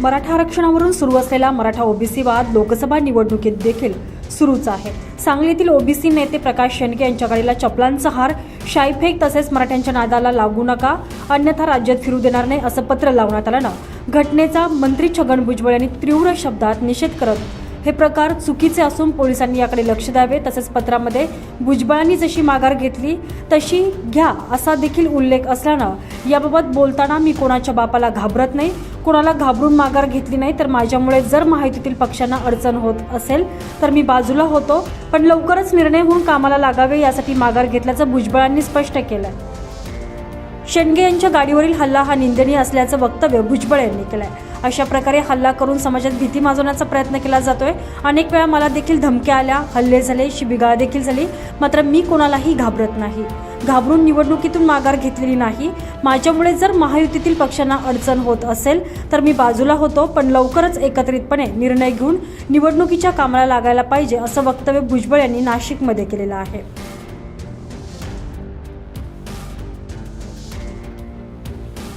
मराठा आरक्षणावरून सुरू असलेला मराठा ओबीसी वाद लोकसभा निवडणुकीत देखील सुरूच आहे. सांगलीतील ओबीसी नेते प्रकाश शेंडके यांच्या गाडीला चपलांचा हार शाईफेक तसेच मराठ्यांच्या नादाला लागू नका अन्यथा राज्यात फिरू देणार नाही असं पत्र लावण्यात आलं ना घटनेचा मंत्री छगन भुजबळ यांनी तीव्र शब्दात निषेध करत हे प्रकार चुकीचे असून पोलिसांनी याकडे लक्ष द्यावे. तसेच पत्रामध्ये भुजबळांनी जशी माघार घेतली तशी घ्या असा देखील उल्लेख असल्यानं याबाबत बोलताना मी कोणाच्या बापाला घाबरत नाही. कोणाला घाबरून माघार घेतली नाही तर माझ्यामुळे जर माहितीतील पक्षांना अडचण होत असेल तर मी बाजूला होतो. पण लवकरच निर्णय होऊन कामाला लागावे यासाठी माघार घेतल्याचं भुजबळांनी स्पष्ट केलं शेंडगे यांच्या गाडीवरील हल्ला हा निंदनीय असल्याचं वक्तव्य भुजबळ यांनी केलंय. अशा प्रकारे हल्ला करून समाजात भीती माजवण्याचा प्रयत्न केला जातोय. अनेक वेळा मला देखील धमक्या आल्या. हल्ले झाले शिबिगाळ देखील झाली. मात्र मी कोणालाही घाबरत नाही. घाबरून निवडणुकीतून माघार घेतलेली नाही. माझ्यामुळे जर महायुतीतील पक्षांना अडचण होत असेल तर मी बाजूला होतो पण लवकरच एकत्रितपणे निर्णय घेऊन निवडणुकीच्या कामाला लागायला पाहिजे असं वक्तव्य भुजबळ यांनी नाशिकमध्ये केलेलं आहे.